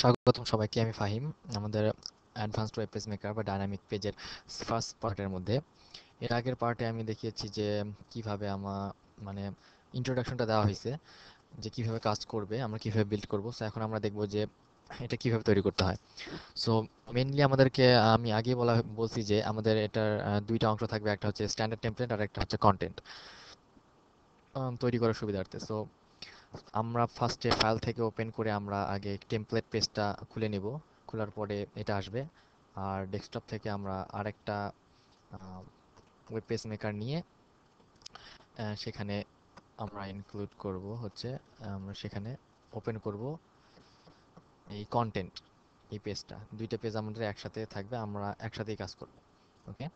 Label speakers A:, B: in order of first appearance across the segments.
A: স্বাগতম সবাইকে, আমি ফাহিম, আমাদের অ্যাডভান্সড ওয়েব পেজ মেকার বা ডাইনামিক পেজের ফার্স্ট পার্টের মধ্যে। এর আগের পার্টে আমি দেখিয়েছি যে কীভাবে আমার মানে ইন্ট্রোডাকশনটা দেওয়া হয়েছে, যে কীভাবে কাজ করবে, আমরা কীভাবে বিল্ড করব। সো এখন আমরা দেখব যে এটা কীভাবে তৈরি করতে হয়। সো মেইনলি আমাদেরকে, আমি আগে বলা, বলছি যে আমাদের এটার দুইটা অংশ থাকবে, একটা হচ্ছে স্ট্যান্ডার্ড টেমপ্লেট আর একটা হচ্ছে কন্টেন্ট তৈরি করার সুবিধার্থে। সো আমরা ফার্স্টে ফাইল থেকে ওপেন করে আমরা আগে টেমপ্লেট পেজটা খুলে নেব। খোলার পরে এটা আসবে। আর ডেস্কটপ থেকে আমরা আরেকটা ওয়েব পেজ মেকার নিয়ে সেখানে আমরা ইনক্লুড করব হচ্ছে, আমরা সেখানে ওপেন করব এই কন্টেন্ট এই পেজটা দুইটা পেজ আমাদের একসাথে থাকবে, আমরা একসাথেই কাজ করব। ওকে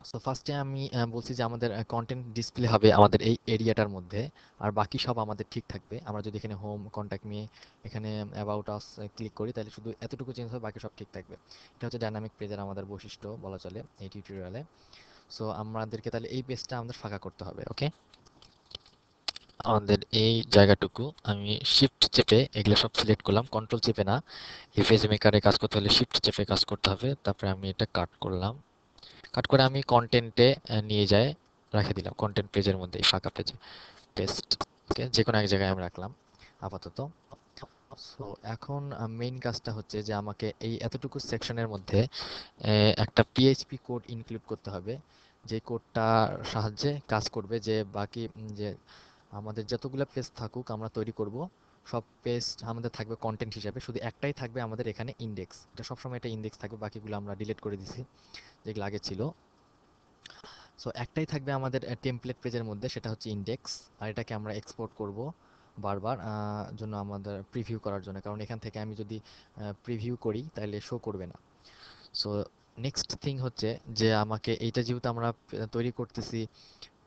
A: সো ফার্স্টে আমি বলছি যে আমাদের কন্টেন্ট ডিসপ্লে হবে আমাদের এই এরিয়াটার মধ্যে, আর বাকি সব আমাদের ঠিক থাকবে। আমরা যদি এখানে হোম কন্ট্যাক্ট মি এখানে অ্যাবাউট আস ক্লিক করি, তাহলে শুধু এতটুকু চেঞ্জ হবে, বাকি সব ঠিক থাকবে। এটা হচ্ছে ডাইনামিক পেজের আমাদের বৈশিষ্ট্য, বলা চলে এই টিউটোরিয়ালে সো আমাদেরকে তাহলে এই পেজটা আমাদের ফাঁকা করতে হবে ওকে আমাদের এই জায়গাটুকু আমি শিফট চেপে, এগুলো সব সিলেক্ট করলাম। কন্ট্রোল চেপে না। এই পেজ মেকারে কাজ করতে হলে শিফট চেপে কাজ করতে হবে। তারপরে আমি এটা কাট করলাম। কাট করে আমি কন্টেন্টে নিয়ে যাই রেখে দিলাম। কন্টেন্ট পেজের মধ্যে ফাঁকা পেজে পেস্ট ওকে যে কোনো এক জায়গায় আমি রাখলাম, আপাতত। সো এখন মেইন কাজটা হচ্ছে যে আমাকে এই এতটুকু সেকশনের মধ্যে একটা পিএইচপি কোড ইনক্লুড করতে হবে, যে কোডটার সাহায্যে কাজ করবে, যে বাকি যে আমাদের যতগুলো পেজ থাকুক, আমরা তৈরি করব সব পেজ আমাদের থাকবে কন্টেন্ট হিসাবে। শুধু একটাই থাকবে আমাদের এখানে ইন্ডেক্স এটা সবসময় একটা ইন্ডেক্স থাকবে, বাকিগুলো আমরা ডিলিট করে দিছি, যেগুলো আগে ছিল। সো একটাই থাকবে আমাদের টেমপ্লেট পেজের মধ্যে, সেটা হচ্ছে ইন্ডেক্স আর এটাকে আমরা এক্সপোর্ট করব বারবার জন্য আমাদের প্রিভিউ করার জন্য। কারণ এখান থেকে আমি যদি প্রিভিউ করি, তাহলে শো করবে না। সো নেক্সট থিং হচ্ছে যে আমাকে, এইটা যেহেতু আমরা তৈরি করতেছি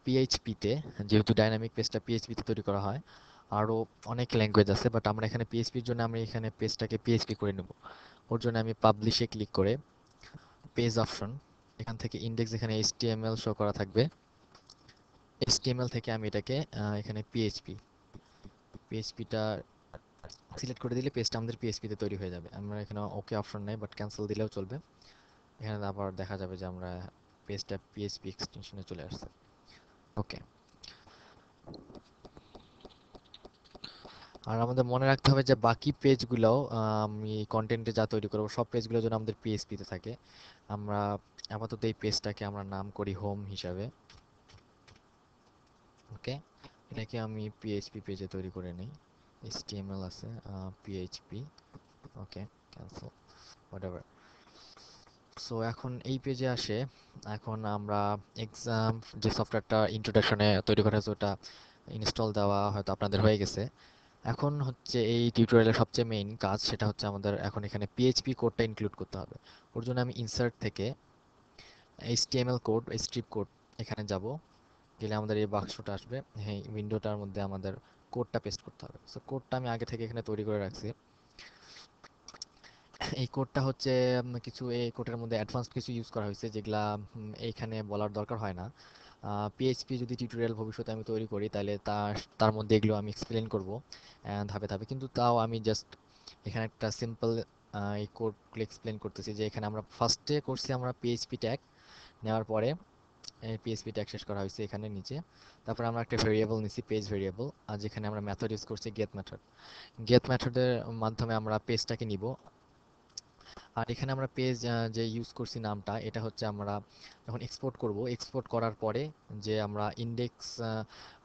A: পিএইচপিতে যেহেতু ডাইনামিক পেজটা পিএইচপিতে তৈরি করা হয় আরও অনেক ল্যাঙ্গুয়েজ আছে বাট আমরা এখানে পিএইচপির জন্য আমি এখানে পেজটাকে পিএইচপি করে নেব। ওর জন্য আমি পাবলিশে ক্লিক করে পেজ অপশন এখান থেকে ইন্ডেক্স এখানে এইচটিএমএল শো করা থাকবে। এইচটিএমএল থেকে আমি এটাকে এখানে পিএইচপি পিএইচপিটা সিলেক্ট করে দিলে পেজটা আমাদের পিএইচপিতে তৈরি হয়ে যাবে। আমরা এখানে ওকে অপশন নেই বাট ক্যান্সেল দিলেও চলবে। এখানে আবার দেখা যাবে যে আমরা পেজটা পিএইচপি এক্সটেনশনে চলে আসছে। ওকে আর আমাদের মনে রাখতে হবে যে বাকি পেজগুলোও আমি কন্টেন্টে যা তৈরি করব, সব পেজগুলো যেন আমাদের পিএসপিতে থাকে। আমরা আপাতত এই পেজটাকে আমরা নাম করি হোম হিসাবে। ওকে এটাকে আমি পিএইচপি পেজে তৈরি করে নিই। এইচটিএমএল আছে PHP okay cancel whatever so এখন এই পেজে আসে। এখন আমরা এক্সাম যে সফটওয়্যারটা ইন্ট্রোডাকশনে তৈরি করা হয়েছে, ওটা ইনস্টল দেওয়া হয়তো আপনাদের হয়ে গেছে। এখন হচ্ছে এই টিউটোরিয়ালের সবচেয়ে মেইন কাজ সেটা হচ্ছে আমাদের এখন এখানে পিএইচপি কোডটা ইনক্লুড করতে হবে। ওর জন্য আমি ইনসার্ট থেকে এইচটিএমএল কোড স্ট্রিপ কোড এখানে যাব। গেলে আমাদের এই বাক্সটা আসবে। হ্যাঁ উইন্ডোটার মধ্যে আমাদের কোডটা পেস্ট করতে হবে। সো কোডটা আমি আগে থেকে এখানে তৈরি করে রাখছি। এই কোডটা হচ্ছে কিছু, এই কোডের মধ্যে অ্যাডভান্স কিছু ইউজ করা হয়েছে যেগুলা এইখানে বলার দরকার হয় না। পিএইচপি যদি টিউটোরিয়াল ভবিষ্যতে আমি তৈরি করি, তাহলে তার তার মধ্যে এগুলো আমি এক্সপ্লেন করব ধাপে ধাপে। কিন্তু তাও আমি জাস্ট এখানে একটা সিম্পল এই কোডগুলো এক্সপ্লেন করতেছি যে এখানে আমরা ফার্স্টে করছি আমরা পিএইচপি ট্যাগ নেওয়ার পরে পিএইচপি ট্যাগ শেষ করা হয়েছে এখানে নিচে। তারপর আমরা একটা ভেরিয়েবল নিছি পেজ ভেরিয়েবল আর যেখানে আমরা মেথড ইউজ করছি গেট মেথড গেট মেথডের মাধ্যমে আমরা পেজটাকে নিব আর এখানে আমরা পেজ যে ইউজ করছি নামটা, এটা হচ্ছে আমরা যখন এক্সপোর্ট করব এক্সপোর্ট করার পরে যে আমরা ইন্ডেক্স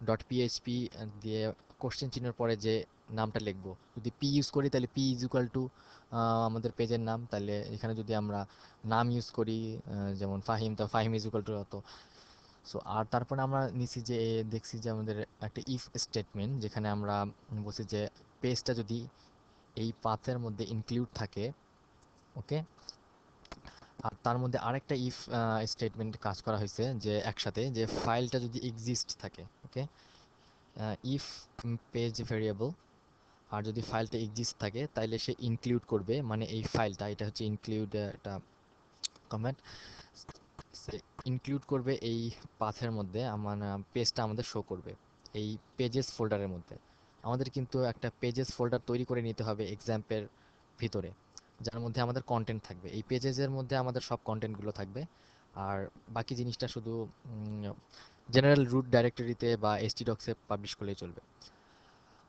A: ডট পিএইচপি দিয়ে কোশ্চেন চিহ্নের পরে যে নামটা লিখব। যদি পি ইউজ করি, তাহলে পি ইজ ইকুয়াল টু আমাদের পেজের নাম। তাহলে এখানে যদি আমরা নাম ইউজ করি যেমন ফাহিম, তো ফাহিম ইজ ইকুয়াল টু অত। সো আর তারপরে আমরা নিছি যে, দেখছি যে আমাদের একটা ইফ স্টেটমেন্ট যেখানে আমরা বলছি যে পেজটা যদি এই পাথের মধ্যে ইনক্লুড থাকে ওকে? আর তার মধ্যে আরেকটা ইফ স্টেটমেন্ট কাজ করা হয়েছে যে একসাথে যে ফাইলটা যদি এক্সিস্ট থাকে, ওকে? ইফ পেজ ভেরিয়েবল আর যদি ফাইলটা এক্সিস্ট থাকে, তাইলে সে ইনক্লুড করবে মানে এই ফাইলটা, এটা হচ্ছে ইনক্লুড একটা কমেন্ট সে ইনক্লুড করবে এই পাথের মধ্যে, আমার পেজটা আমাদের শো করবে, এই পেজেস ফোল্ডারের মধ্যে। আমাদের কিন্তু একটা পেজেস ফোল্ডার তৈরি করে নিতে হবে এক্সাম্পের ভিতরে। যার মধ্যে আমাদের কন্টেন্ট থাকবে। এই পেজেসের মধ্যে আমাদের সব কন্টেন্টগুলো থাকবে। আর বাকি জিনিসটা শুধু জেনারেল রুট ডাইরেক্টরিতে বা এসটি ডক্সে পাবলিশ করলেই চলবে।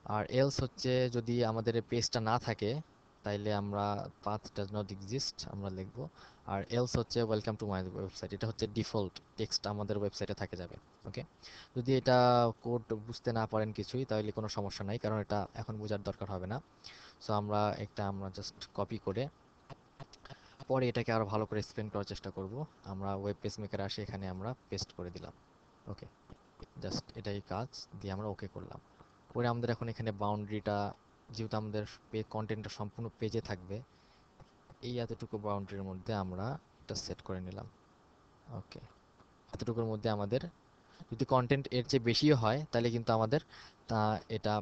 A: আর এলস হচ্ছে যদি আমাদের পেজটা না থাকে, তাইলে আমরা পাথ ডাজ নট এক্সিস্ট আমরা লিখব। আর এলস হচ্ছে ওয়েলকাম টু মাই ওয়েবসাইট এটা হচ্ছে ডিফল্ট টেক্সট আমাদের ওয়েবসাইটে থাকে যাবে ওকে যদি এটা কোড বুঝতে না পারেন কিছুই তাহলে কোনো সমস্যা নাই, কারণ এটা এখন বোঝার দরকার হবে না। সো আমরা একটা, আমরা জাস্ট কপি করে পরে এটাকে আরও ভালো করে এক্সপ্লেন করার চেষ্টা করব। আমরা ওয়েব পেজ মেকার আসে, এখানে আমরা পেস্ট করে দিলাম। ওকে জাস্ট এটাই কাজ, দিয়ে আমরা ওকে করলাম। করে আমাদের এখন এখানে বাউন্ডারিটা যেহেতু আমাদের কন্টেন্টটা সম্পূর্ণ পেজে থাকবে, এই এতটুকু বাউন্ডারির মধ্যে আমরা এটা সেট করে নিলাম। ওকে এতটুকুর মধ্যে আমাদের, যদি কন্টেন্ট এর চেয়ে বেশিও হয়, তাহলে কিন্তু আমাদের, তা, এটা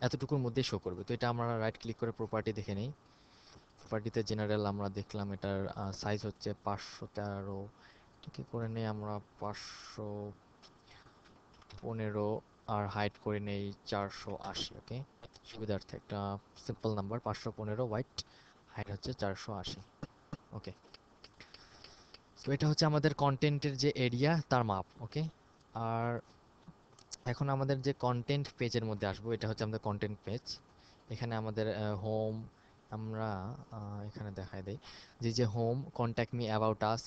A: এতটুকুর মধ্যেই শো করবে। তো এটা আমরা রাইট ক্লিক করে প্রপার্টি দেখে নিই। প্রপার্টিতে জেনারেল আমরা দেখলাম এটার সাইজ হচ্ছে পাঁচশো তেরো। এটাকে করে নেই আমরা পাঁচশো পনেরো আর হাইট করে নেই চারশো আশি ওকে সুবিধার্থে একটা সিম্পল নাম্বার পাঁচশো পনেরো হোয়াইট হাইট হচ্ছে চারশো আশি ওকে তো এটা হচ্ছে আমাদের কন্টেন্টের যে এরিয়া তার মাপ ওকে আর এখন আমাদের যে কন্টেন্ট পেজের মধ্যে আসব, এটা হচ্ছে আমাদের কন্টেন্ট পেজ এখানে আমাদের হোম আমরা এখানে দেখাই দেই। যে যে home contact me about us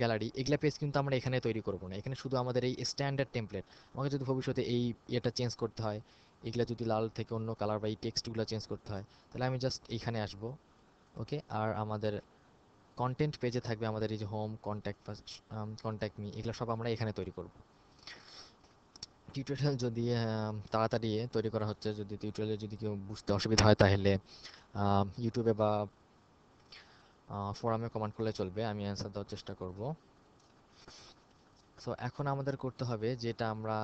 A: gallery এগুলা পেজ কিন্তু আমরা এখানে তৈরি করব না। এখানে শুধু আমাদের এই স্ট্যান্ডার্ড টেমপ্লেট আমাকে যদি ভবিষ্যতে এই এটা চেঞ্জ করতে হয়, এগুলা যদি লাল থেকে অন্য কালার বা এই টেক্সটগুলো চেঞ্জ করতে হয়, তাহলে আমি জাস্ট এইখানে আসব ওকে আর আমাদের কন্টেন্ট পেজে থাকবে আমাদের এই যে হোম কন্ট্যাক্ট কন্ট্যাক্ট মি এগুলো সব আমরা এখানে তৈরি করব। টিউটোরিয়াল যদি তাড়াতাড়ি তৈরি করা হচ্ছে, যদি টিউটোরিয়ালে যদি কেউ বুঝতে অসুবিধা হয় তাহলে ইউটিউবে বা ফোরামে কমেন্ট করলে চলবে, আমি অ্যান্সার দেওয়ার চেষ্টা করব। সো এখন আমাদের করতে হবে যেটা আমরা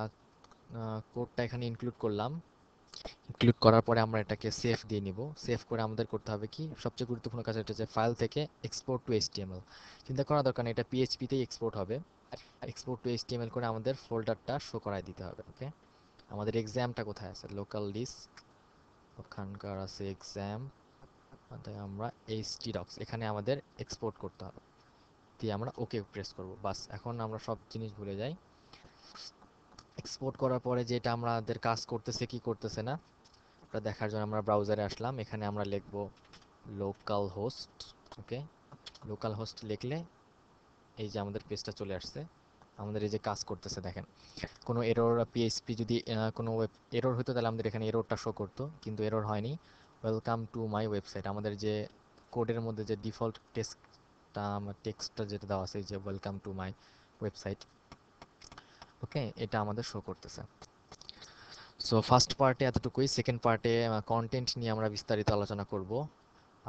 A: কোডটা এখানে ইনক্লুড করলাম। ইনক্লুড করার পরে আমরা এটাকে সেভ দিয়ে নিব। সেভ করে আমাদের করতে হবে কি, সবচেয়ে গুরুত্বপূর্ণ কাজ এটা যে ফাইল থেকে এক্সপোর্ট টু এইচটিএমএল চিন্তা করা দরকার এটা পিএইচপিতেই এক্সপোর্ট হবে। এক্সপোর্ট টু এইচটিএমএল করে আমাদের ফোল্ডারটা শো করায় দিতে হবে ওকে আমাদের এক্সামটা কোথায় আছে? লোকাল ডিস্ক ওখানকার আছে এক্সাম আমরা এইচটি ডক্স এখানে আমাদের এক্সপোর্ট করতে হবে। দিয়ে আমরা ওকে প্রেস করব, বাস, এখন আমরা সব জিনিস ভুলে যাই। এক্সপোর্ট করার পরে যেটা আমাদের কাজ করতেছে, কি করতেছে না? ওটা দেখার জন্য আমরা ব্রাউজারে আসলাম, এখানে আমরা লিখব local host okay local host লিখলে এই যে আমাদের পেজটা চলে আসছে, আমাদের এই যে কাজ করতেছে, দেখেন। কোনো এরর পিএইচপি যদি কোনো ওয়েব এরর হতো তাহলে আমাদের এখানে এররটা শো করতো, কিন্তু এরর হয়নি। ওয়েলকাম টু মাই ওয়েবসাইট আমাদের যে কোডের মধ্যে যে ডিফল্ট টেক্সটটা টেক্সটটা যেটা দেওয়া আছে যে welcome to my website okay এটা আমাদের শো করতেছে। সো ফার্স্ট পার্টে এতটুকুই। সেকেন্ড পার্টে কন্টেন্ট নিয়ে আমরা বিস্তারিত আলোচনা করব।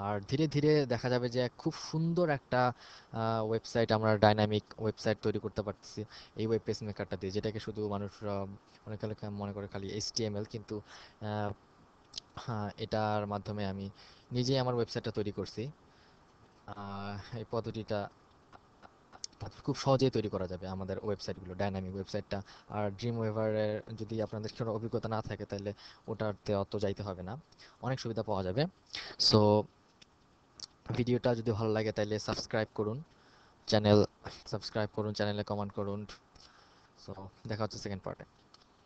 A: আর ধীরে ধীরে দেখা যাবে যে খুব সুন্দর একটা ওয়েবসাইট আমরা ডাইনামিক ওয়েবসাইট তৈরি করতে পারতেছি এই ওয়েব পেজ মেকারটা দিয়ে, যেটাকে শুধু মানুষ অনেকে মনে করে খালি এইচটিএমএল কিন্তু এটার মাধ্যমে আমি নিজেই আমার ওয়েবসাইটটা তৈরি করছি। এই পদ্ধতিটা খুব সহজেই তৈরি করা যাবে আমাদের ওয়েবসাইটগুলো ডাইনামিক ওয়েবসাইটটা আর ড্রিম ওয়েভারের যদি আপনাদের কোনো অভিজ্ঞতা না থাকে তাহলে ওটাতে অত যাইতে হবে না। অনেক সুবিধা পাওয়া যাবে। সো ভিডিওটা যদি ভালো লাগে তাহলে সাবস্ক্রাইব করুন। চ্যানেল সাবস্ক্রাইব করুন চ্যানেলে কমেন্ট করুন। সো দেখা হচ্ছে সেকেন্ড পার্টে